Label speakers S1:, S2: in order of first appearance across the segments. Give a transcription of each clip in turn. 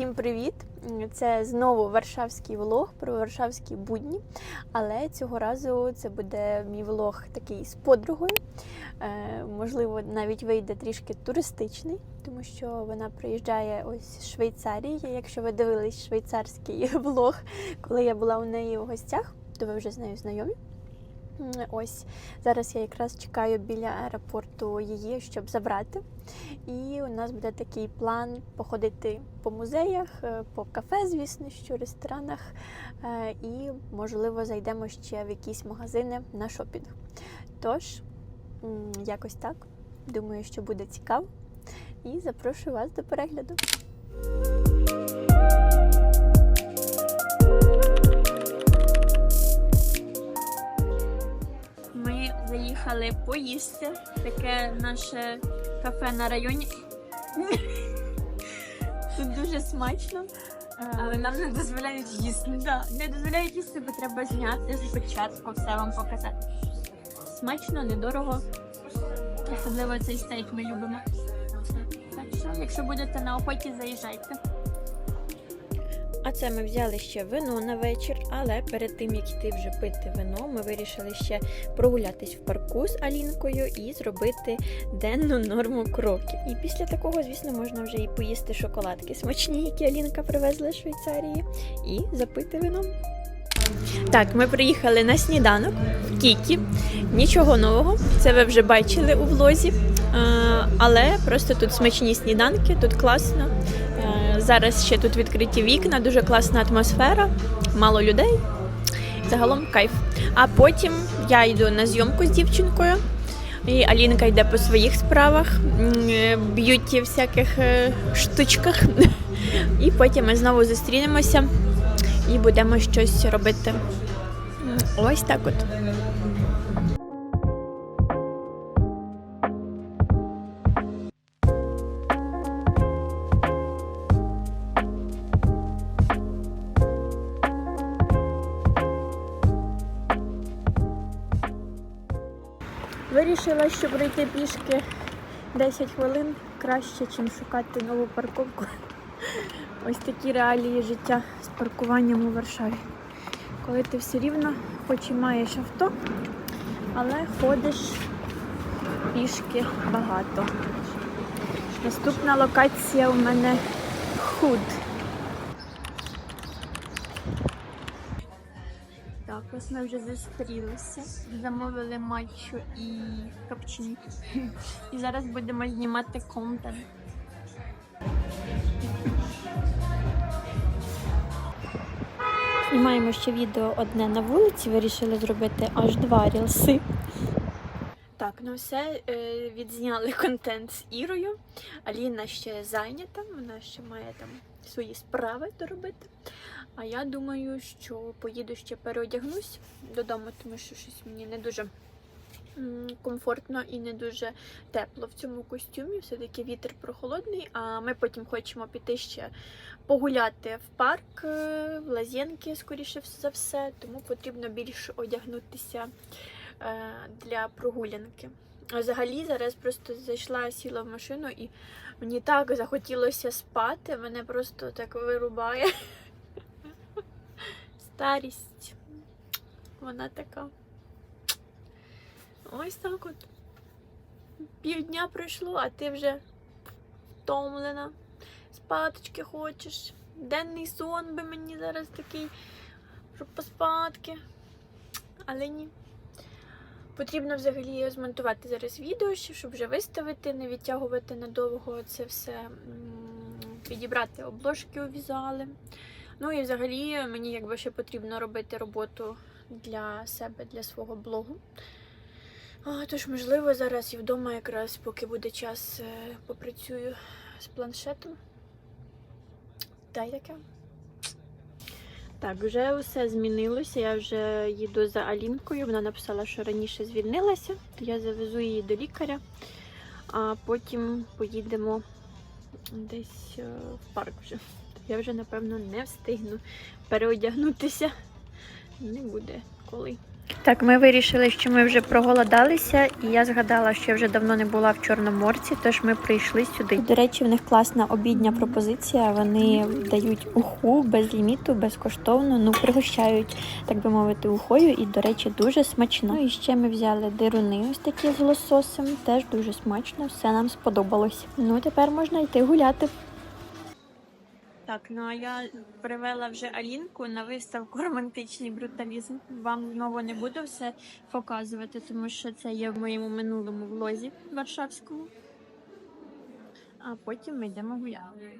S1: Всім привіт! Це знову варшавський влог про варшавські будні. Але цього разу це буде мій влог такий з подругою. Е, можливо, навіть вийде трішки туристичний, тому що вона приїжджає ось з Швейцарії. Якщо ви дивились швейцарський влог, коли я була у неї в гостях, то ви вже з нею знайомі. Ось зараз я якраз чекаю біля аеропорту її, щоб забрати. І у нас буде такий план походити по музеях, е, по кафе, звісно, що ресторанах. е, І, можливо, зайдемо ще в якісь магазини на шопінг. Тож, якось так. Думаю, що буде цікаво. І запрошую вас до перегляду. Ми заїхали поїсти. Таке наше кафе на районі. Тут дуже смачно.
S2: Але нам не дозволяють їсти.
S1: Да, не дозволяють їсти, бо треба зняти спочатку, все вам показати. Смачно, недорого. Особливо цей стейк ми любимо. Так що, якщо будете на охоті, заїжджайте. А це ми взяли ще вино на вечір, але перед тим як йти вже пити вино, ми вирішили ще прогулятись в парку з Алінкою і зробити денну норму кроків. І після такого, звісно, можна вже і поїсти шоколадки смачні, які Алінка привезла з Швейцарії, і запити вином. Так, ми приїхали на сніданок в Кікі. Нічого нового, це ви вже бачили у влозі. Е, Але просто тут смачні сніданки, тут класно. Зараз ще тут відкриті вікна, дуже класна атмосфера, мало людей. Загалом кайф. А потім я йду на зйомку з дівчинкою. І Алінка йде по своїх справах, е, б'юті всяких е, штучках. І потім ми знову зустрінемося і будемо щось робити. Ось так от. Вирішила, що пройти пішки 10 хвилин краще, ніж шукати нову парковку. Ось такі реалії життя з паркуванням у Варшаві. Коли ти все рівно, хоч і маєш авто, але ходиш пішки багато. Наступна локація у мене худ. Ми вже зустрілися. Замовили матчу і капчині. І зараз будемо знімати контент. Знімаємо ще відео одне на вулиці, вирішили зробити аж два рілси. Так, ну все, е, відзняли контент з Ірою. Аліна ще зайнята, вона ще має там свої справи доробити. А я думаю, що поїду ще переодягнусь додому, тому що щось мені не дуже комфортно і не дуже тепло в цьому костюмі. Все-таки вітер прохолодний, а ми потім хочемо піти ще погуляти в парк, е, в лазєнки, скоріше за все, тому потрібно більше одягнутися для прогулянки. Взагалі зараз просто зайшла, сіла в машину і мені так захотілося спати, мене просто так вирубає. Старість. Вона така. Ось так от. Півдня пройшло, а ти вже втомлена. Спаточки хочеш. Денний сон би мені зараз такий, щоб поспадки. Але ні. Потрібно взагалі змонтувати зараз відео, щоб вже виставити, не відтягувати надовго це все, підібрати обложки у візуали. Ну і взагалі мені якби ще потрібно робити роботу для себе, для свого блогу. Тож, можливо, зараз і вдома якраз, поки буде час, е, попрацюю з планшетом. Та й таке. Так, вже все змінилося. Я вже їду за Алінкою. Вона написала, що раніше звільнилася, то я завезу її до лікаря, а потім поїдемо десь е, в парк вже. Я вже, напевно, не встигну переодягнутися. Не буде коли. Так, ми вирішили, що ми вже проголодалися, і я згадала, що я вже давно не була в Чорноморці, тож ми прийшли сюди. До речі, в них класна обідня пропозиція. Вони дають уху без ліміту, безкоштовно. Ну, пригощають, так би мовити, ухою, і, до речі, дуже смачно. Ну, і ще ми взяли дируни, ось такі з лососем. Теж дуже смачно, все нам сподобалось. Ну, тепер можна йти гуляти. Так, ну а я привела вже Алінку на виставку романтичний бруталізм. Вам знову не буду все показувати, тому що це є в моєму минулому влозі варшавському. А потім ми йдемо гуляти.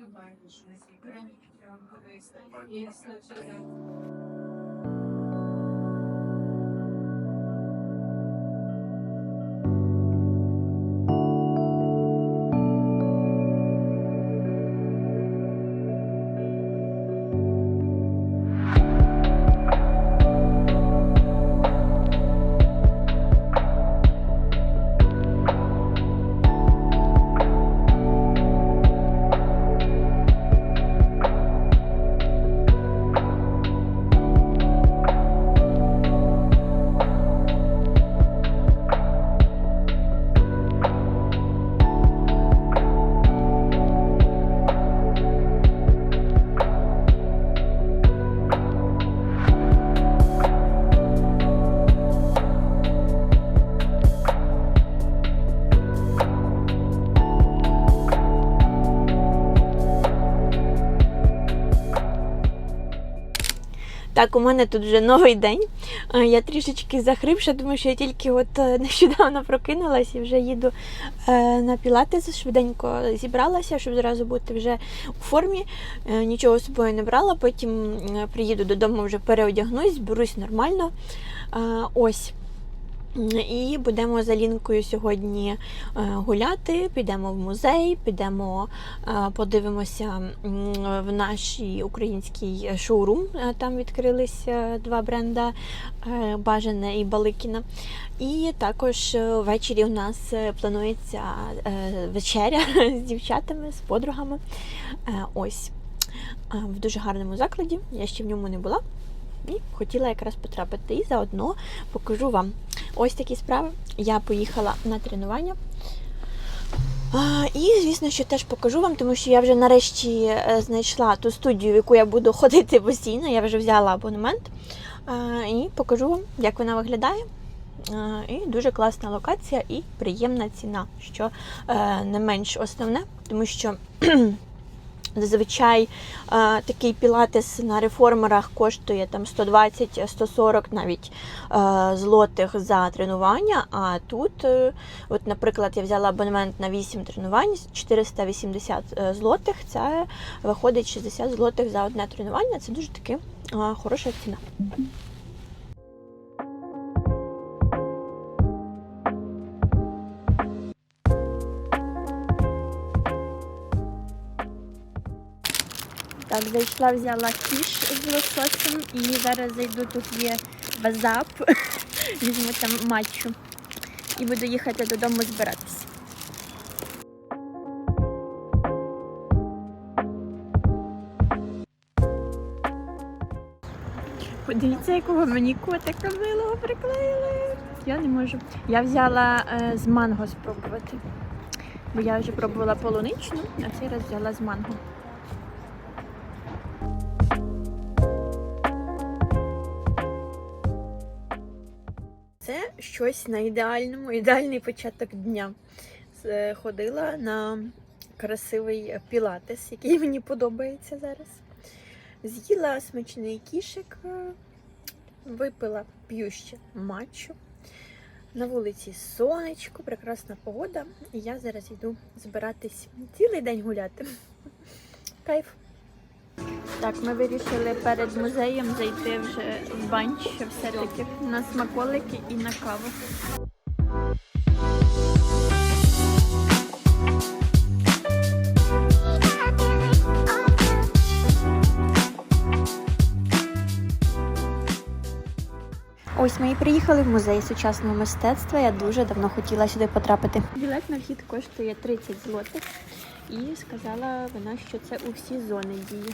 S1: Так, у мене тут вже новий день. Е, Я трішечки захрипша, тому що я тільки от е, нещодавно прокинулась і вже їду е, на пілатес. Швиденько зібралася, щоб зразу бути вже у формі. Нічого з собою не брала. Потім приїду додому, вже переодягнусь, зберусь нормально. Ось. І будемо з Алінкою сьогодні е, гуляти, підемо в музей, підемо е, подивимося в нашій український шоурум. Е, Там відкрились е, два бренда е, Бажане і Баликіна. І також ввечері у нас планується вечеря з дівчатами, з подругами. Ось в дуже гарному закладі. Я ще в ньому не була. І хотіла якраз потрапити і заодно покажу вам ось такі справи. Я поїхала на тренування. І, звісно, що теж покажу вам, тому що я вже нарешті е, знайшла ту студію, в яку я буду ходити постійно. Я вже взяла абонемент. І покажу вам, як вона виглядає. І дуже класна локація і приємна ціна, що е, не менш основне, тому що Зазвичай е, такий пілатес на реформерах коштує там 120-140 навіть е, злотих за тренування. А тут, е, от, наприклад, я взяла абонемент на 8 тренувань 480 е, злотих. Це виходить 60 злотих за одне тренування. Це дуже таки хороша ціна. Так, зайшла, взяла кіш з лососем і зараз зайду, тут є базап, візьму там матчу і буду їхати додому збиратися. Подивіться, якого мені котика милого приклеїли. Я не можу. Я взяла е, з манго спробувати. Бо я вже пробувала полуничну, а цей раз взяла з манго. Це щось на ідеальному, ідеальний початок дня. Ходила на красивий пілатес, який мені подобається зараз. З'їла смачний кішик, е, випила п'юще матчу. На вулиці сонечко, прекрасна погода. І я зараз йду збиратись цілий день гуляти. Кайф. Так, ми вирішили перед музеєм зайти вже в банч все-таки на смаколики і на каву. Ось ми і приїхали в музей сучасного мистецтва. Я дуже давно хотіла сюди потрапити. Білет на вхід коштує 30 злотих. І сказала вона, що це у всі зони діє.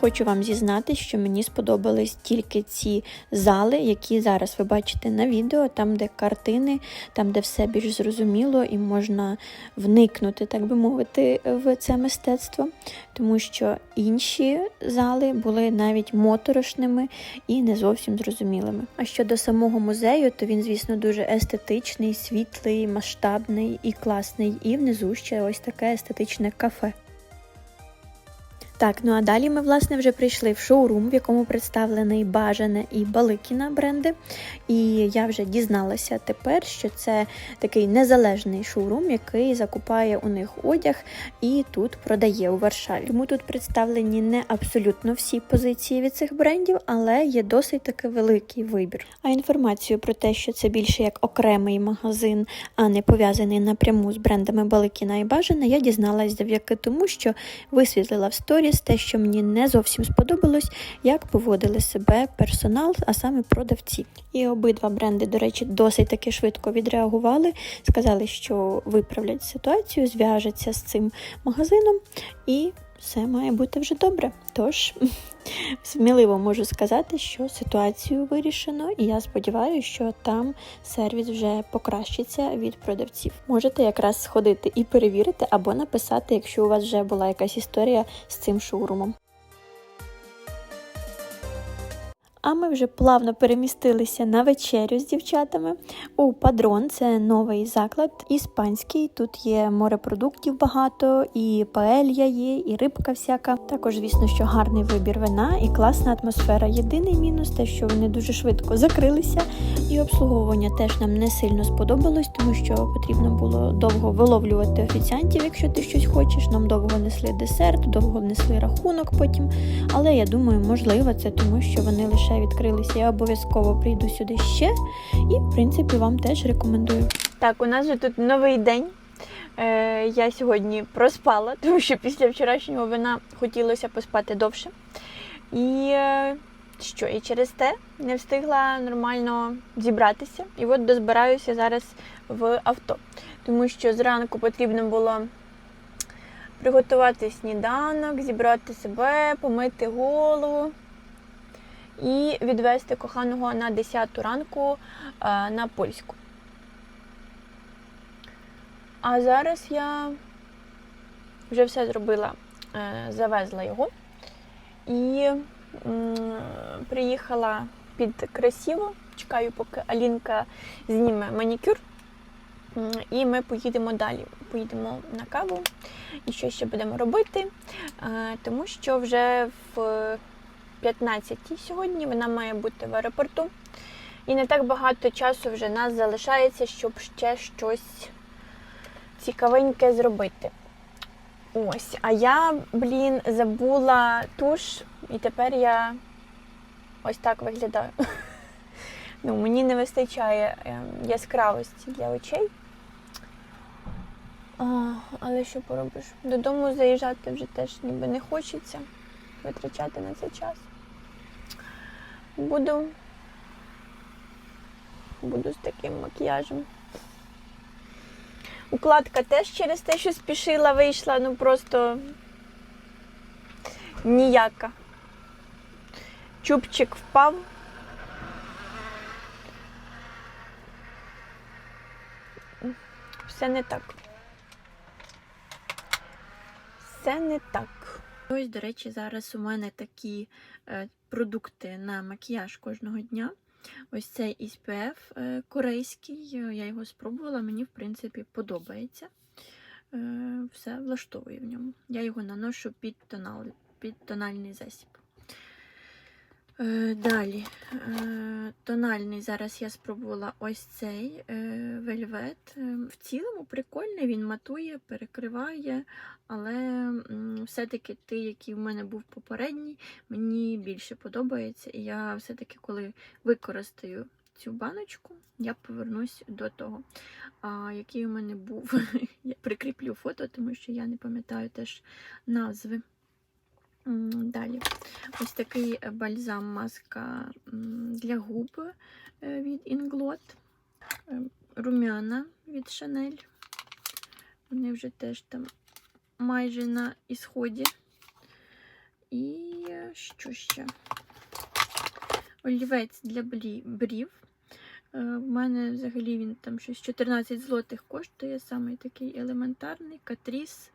S1: Хочу вам зізнати, що мені сподобались тільки ці зали, які зараз ви бачите на відео, там, де картини, там, де все більш зрозуміло і можна вникнути, так би мовити, в це мистецтво. Тому що інші зали були навіть моторошними і не зовсім зрозумілими. А щодо самого музею, то він, звісно, дуже естетичний, світлий, масштабний і класний. І внизу ще ось таке естетичне кафе. Так, ну а далі ми, власне, вже прийшли в шоурум, в якому представлений Бажане і Баликіна бренди. І я вже дізналася тепер, що це такий незалежний шоурум, який закупає у них одяг і тут продає у Варшаві. Тому тут представлені не абсолютно всі позиції від цих брендів, але є досить таки великий вибір. А інформацію про те, що це більше як окремий магазин, а не пов'язаний напряму з брендами Баликіна і Бажана, я дізналась завдяки тому, що висвітлила в сторіс те, що мені не зовсім сподобалось, як поводили себе персонал, а саме продавці. І обидва бренди, до речі, досить таки швидко відреагували, сказали, що виправлять ситуацію, зв'яжуться з цим магазином, і все має бути вже добре. Тож сміливо можу сказати, що ситуацію вирішено, і я сподіваюся, що там сервіс вже покращиться від продавців. Можете якраз сходити і перевірити, або написати, якщо у вас вже була якась історія з цим шоурумом. А ми вже плавно перемістилися на вечерю з дівчатами у Падрон. Це новий заклад іспанський. Тут є морепродуктів багато, і паелья є, і рибка всяка. Також, звісно, що гарний вибір вина і класна атмосфера. Єдиний мінус те, що вони дуже швидко закрилися, і обслуговування теж нам не сильно сподобалось, тому що потрібно було довго виловлювати офіціантів, якщо ти щось хочеш. Нам довго несли десерт, довго несли рахунок потім. Але я думаю, можливо, це тому, що вони лише відкрилися. Я обов'язково прийду сюди ще, і в принципі вам теж рекомендую. Так, у нас же тут новий день. Е, я сьогодні проспала, тому що після вчорашнього вина хотілося поспати довше. І е, що, і через те не встигла нормально зібратися. І от дозбираюся зараз в авто. Тому що зранку потрібно було приготувати сніданок, зібрати себе, помити голову і відвести коханого на 10 ранку е, на польську. А зараз я вже все зробила, е, завезла його і приїхала під красиво. Чекаю, поки Алінка зніме манікюр. І ми поїдемо далі. Поїдемо на каву і що ще будемо робити, Е, тому що вже в 15 сьогодні вона має бути в аеропорту. І не так багато часу вже нас залишається, щоб ще щось цікавеньке зробити. Ось, а я, блін, забула туш, і тепер я ось так виглядаю. Ну, мені не вистачає ем, яскравості для очей. А, але що поробиш? Додому заїжджати вже теж ніби не хочеться витрачати на це час. Буду, буду з таким макіяжем. Укладка теж через те, що спішила, вийшла, ну просто ніяка. Чубчик впав. Все не так. Все не так. Ось, до речі, зараз у мене такі е, продукти на макіяж кожного дня. Ось цей SPF е, корейський, е, я його спробувала, мені, в принципі, подобається. Е, все влаштовує в ньому. Я його наношу під, тонал, під тональний засіб. Е, Далі, е, тональний зараз я спробувала ось цей е, вельвет. В цілому прикольний, він матує, перекриває, але все-таки той, який в мене був попередній, мені більше подобається. І я все-таки, коли використаю цю баночку, я повернусь до того. Який у мене був, я прикріплю фото, тому що я не пам'ятаю теж назви. Далі. Ось такий е, бальзам маска для губ е, від Inglot. Е, Румяна від Chanel. Вони вже теж там майже на ісході. І що ще? Олівець для брів. В мене взагалі він там щось 14 злотих коштує, самий такий елементарний, катріс.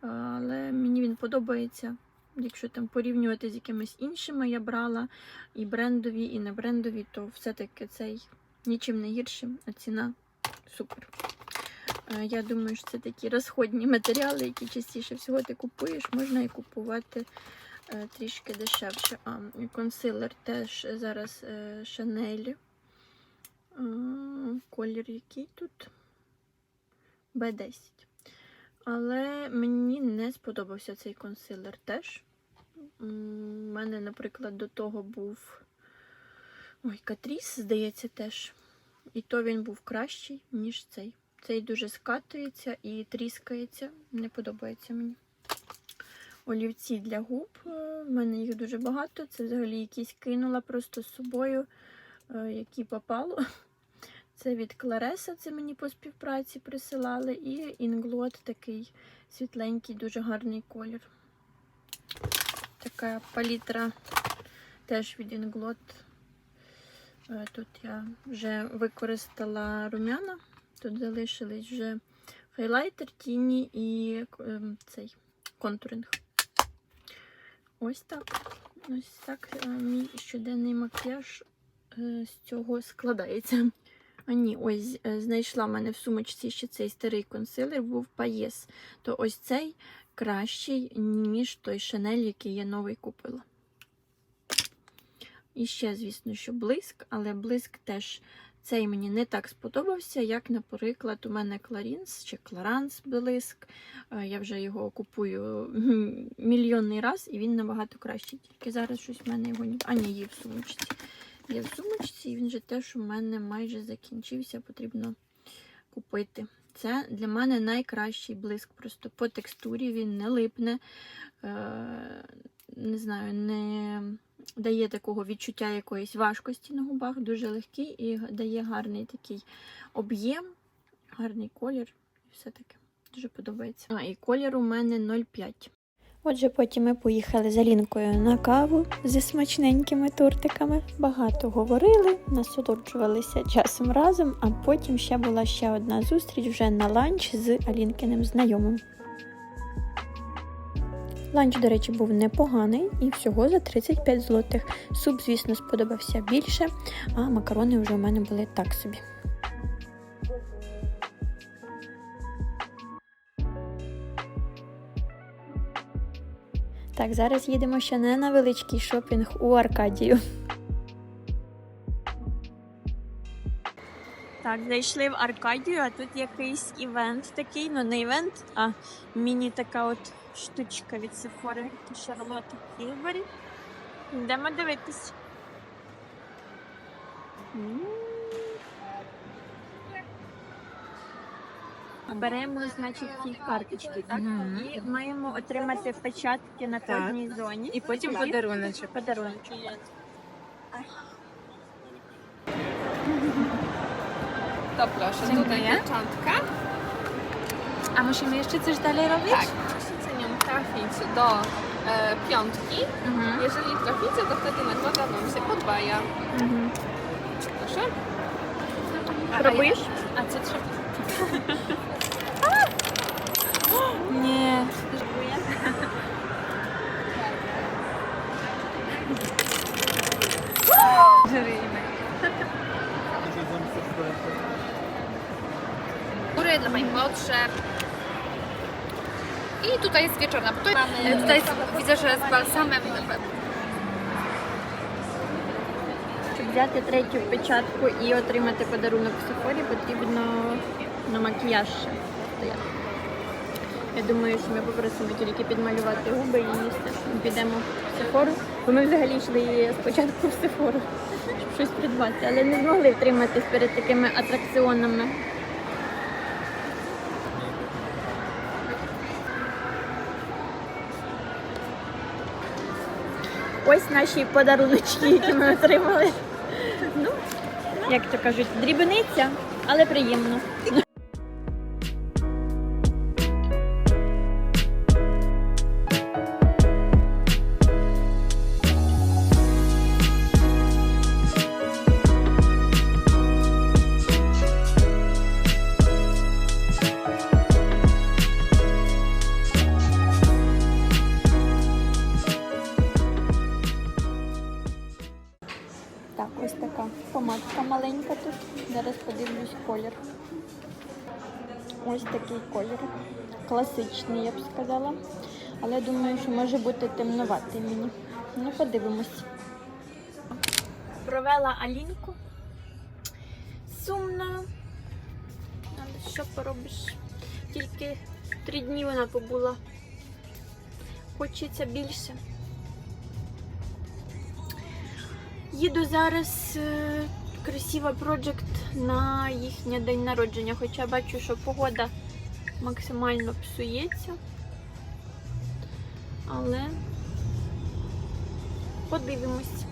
S1: Але мені він подобається. Якщо там порівнювати з якимись іншими я брала і брендові, і не брендові, то все-таки цей нічим не гірший, а ціна супер. Е, Я думаю, що це такі розходні матеріали, які частіше всього ти купуєш, можна і купувати е, трішки дешевше. А, консилер теж зараз Шанель. Е, Колір який тут? Б10. Але мені не сподобався цей консилер теж. У мене, наприклад, до того був ой, Катріс, здається, теж. І то він був кращий, ніж цей. Цей дуже скатується і тріскається. Не подобається мені. Олівці для губ. е, В мене їх дуже багато. Це взагалі якісь кинула просто з собою, е, які попало. Це від Клареса, це мені по співпраці присилали. І інглот такий світленький, дуже гарний колір. Така палітра теж від інглот. Е, Тут я вже використала рум'яна. Тут залишились вже хайлайтер, тіні і ем, цей контуринг. Ось так. Ось так е, мій щоденний макіяж е, з цього складається. А ні, ось знайшла в мене в сумочці ще цей старий консилер, був Паєс. То ось цей кращий, ніж той Шанель, який я новий купила. І ще, звісно, що блиск, але блиск теж цей мені не так сподобався, як, наприклад, у мене Кларінс чи Кларанс блиск. Е, Я вже його купую мільйонний раз, і він набагато кращий. Тільки зараз щось в мене його ні. А, ні, є в сумочці. Є в сумочці, і він же теж у мене майже закінчився, потрібно купити. Це для мене найкращий блиск. Просто по текстурі він не липне, е, не знаю, не дає такого відчуття якоїсь важкості на губах, дуже легкий і дає гарний такий об'єм, гарний колір і все таке. Дуже подобається. А, і колір у мене 0,5. Отже, потім ми поїхали за Лінкою на каву зі смачненькими тортиками. Багато говорили, насолоджувалися часом разом, а потім ще була ще одна зустріч вже на ланч з Алінкиним знайомим. Ланч, до речі, був непоганий і всього за 35 злотих. Суп, звісно, сподобався більше, а макарони вже у мене були так собі. Так, зараз їдемо ще не на величкий шопінг у Аркадію.
S3: Так, зайшли в Аркадію, а тут якийсь івент такий, ну не івент, а міні така от штучка від Sephora Шарлотти Тілбері. Йдемо дивитись. Беремо, значить, ті карточки, так?
S4: Мгм.
S3: І маємо отримати печатки на
S4: Так.
S3: кожній зоні.
S4: І потім подаруночок.
S3: Подарунок.
S5: To proszę,
S4: Dziękuję.
S5: tutaj pieczątka.
S4: A musimy jeszcze coś dalej robić?
S5: Tak, musicie nią trafić do e, piątki.
S4: Mhm.
S5: Jeżeli traficie, to wtedy nagroda Wam się podwaja. Proszę.
S3: Пробуєш?
S4: A co trzeba?
S5: Tutaj jest wieczorna. Tutaj,
S3: Mamy-
S5: tutaj jest, widzę, że z balsamem.
S3: Щоб взяти третю печатку і отримати подарунок в Сефорі, потрібно на макіяж ще стояти. Я думаю, що ми попросимо тільки підмалювати губи і їсти. Підемо в Сефору. Бо ми взагалі йшли спочатку в Сефору, щоб щось придбати, але не змогли втриматись перед такими атракціонами. Ось наші подаруночки, які ми отримали. Ну, як то кажуть, дрібниця, але приємно.
S1: Тут. Зараз подивлюсь колір. Ось такий колір. Класичний, я б сказала. Але думаю, що може бути темнуватий мені. Ну, подивимось. Провела Алінку. Сумно. Але що поробиш? Тільки три дні вона побула. Хочеться більше. Їду зараз е, красива Project на їхнє день народження, хоча бачу, що погода максимально псується. Але подивимось.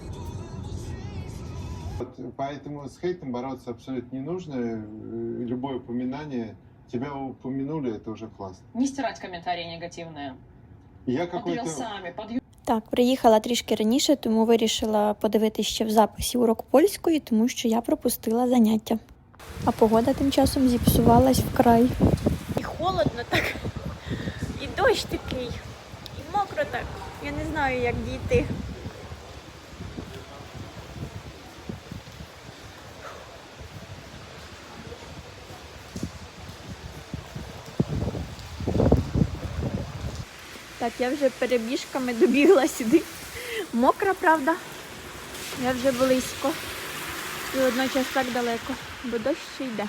S6: Вот поэтому с хейтом бороться абсолютно не нужно. Э, Любое упоминание, тебя упомянули, это уже классно.
S7: Не стирать комментарии негативные.
S6: Я
S7: Под
S6: какой-то...
S7: рилсами, под ю-
S1: так, приїхала трішки раніше, тому вирішила подивитися ще в записі урок польської, тому що я пропустила заняття. А погода тим часом зіпсувалась вкрай. І холодно так, і дощ такий, і мокро так. Я не знаю, як дійти. Так, я вже перебіжками добігла сюди. Мокра, правда. Я вже близько. І водночас так далеко, бо дощ ще йде.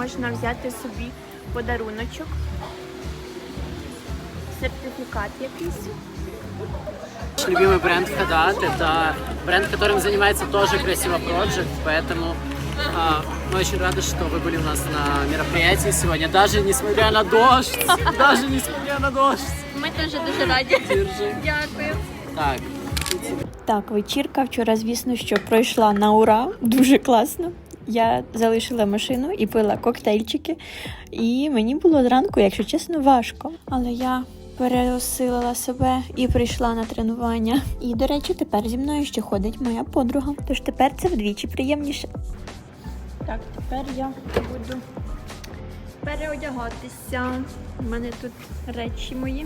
S1: можна взяти собі подаруночок. Сертифікат якийсь.
S8: Наш любимый бренд Хадат – это бренд, которым занимается тоже Красиво Project, поэтому а, мы очень рады, что вы были у нас на мероприятии сегодня, даже несмотря на дождь, даже несмотря на дождь.
S1: Ми теж дуже раді.
S8: Держи.
S1: Дякую.
S8: Так,
S1: Так, вечірка вчора, звісно, що пройшла на ура, дуже класно. Я залишила машину і пила коктейльчики, і мені було зранку, якщо чесно, важко. Але я переосилила себе і прийшла на тренування. І, до речі, тепер зі мною ще ходить моя подруга. Тож тепер це вдвічі приємніше. Так, тепер я буду переодягатися. У мене тут речі мої.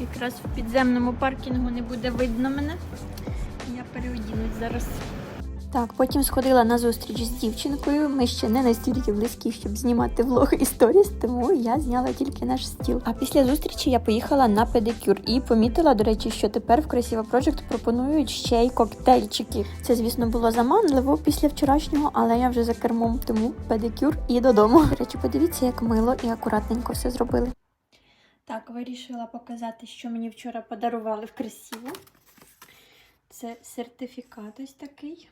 S1: Якраз в підземному паркінгу не буде видно мене. Я переодінусь зараз. Так, потім сходила на зустріч з дівчинкою. Ми ще не настільки близькі, щоб знімати влог і сторіс, тому я зняла тільки наш стіл. А після зустрічі я поїхала на педикюр і помітила, до речі, що тепер в Красива Project пропонують ще й коктейльчики. Це, звісно, було заманливо після вчорашнього, але я вже за кермом, тому педикюр і додому. До речі, подивіться, як мило і акуратненько все зробили. Так, вирішила показати, що мені вчора подарували в красиво. Це сертифікат ось такий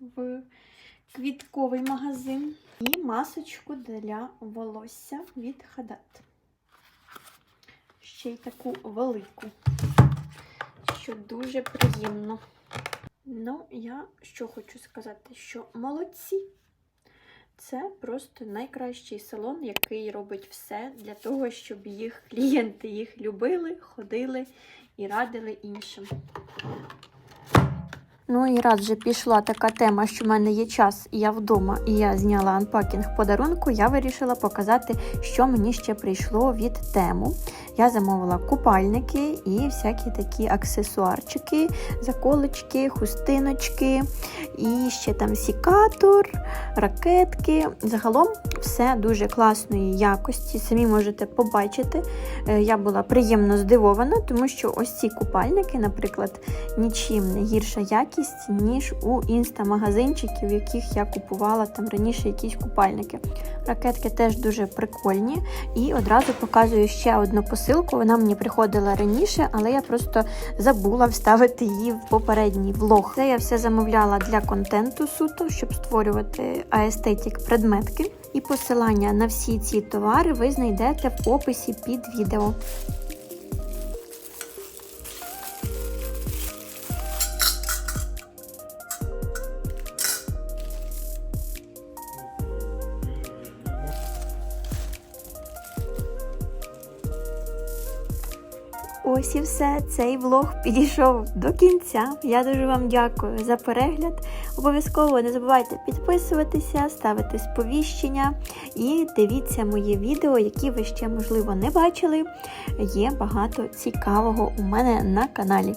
S1: в квітковий магазин. І масочку для волосся від Хадат. Ще й таку велику, що дуже приємно. Ну, я що хочу сказати, що молодці. Це просто найкращий салон, який робить все для того, щоб їх клієнти їх любили, ходили і радили іншим. Ну і раз вже пішла така тема, що в мене є час, і я вдома, і я зняла анпакінг подарунку, я вирішила показати, що мені ще прийшло від тему. Я замовила купальники і всякі такі аксесуарчики, заколочки, хустиночки, і ще там сікатор, ракетки. Загалом все дуже класної якості. Самі можете побачити. Е, Я була приємно здивована, тому що ось ці купальники, наприклад, нічим не гірша якість. Якість, ніж у інстамагазинчиків, в яких я купувала там раніше якісь купальники. Ракетки теж дуже прикольні. І одразу показую ще одну посилку. Вона мені приходила раніше, але я просто забула вставити її в попередній влог. Це я все замовляла для контенту суто, щоб створювати аестетік предметки. І посилання на всі ці товари ви знайдете в описі під відео. Ось і все. Цей влог підійшов до кінця. Я дуже вам дякую за перегляд. Обов'язково не забувайте підписуватися, ставити сповіщення і дивіться мої відео, які ви ще можливо не бачили. Є багато цікавого у мене на каналі.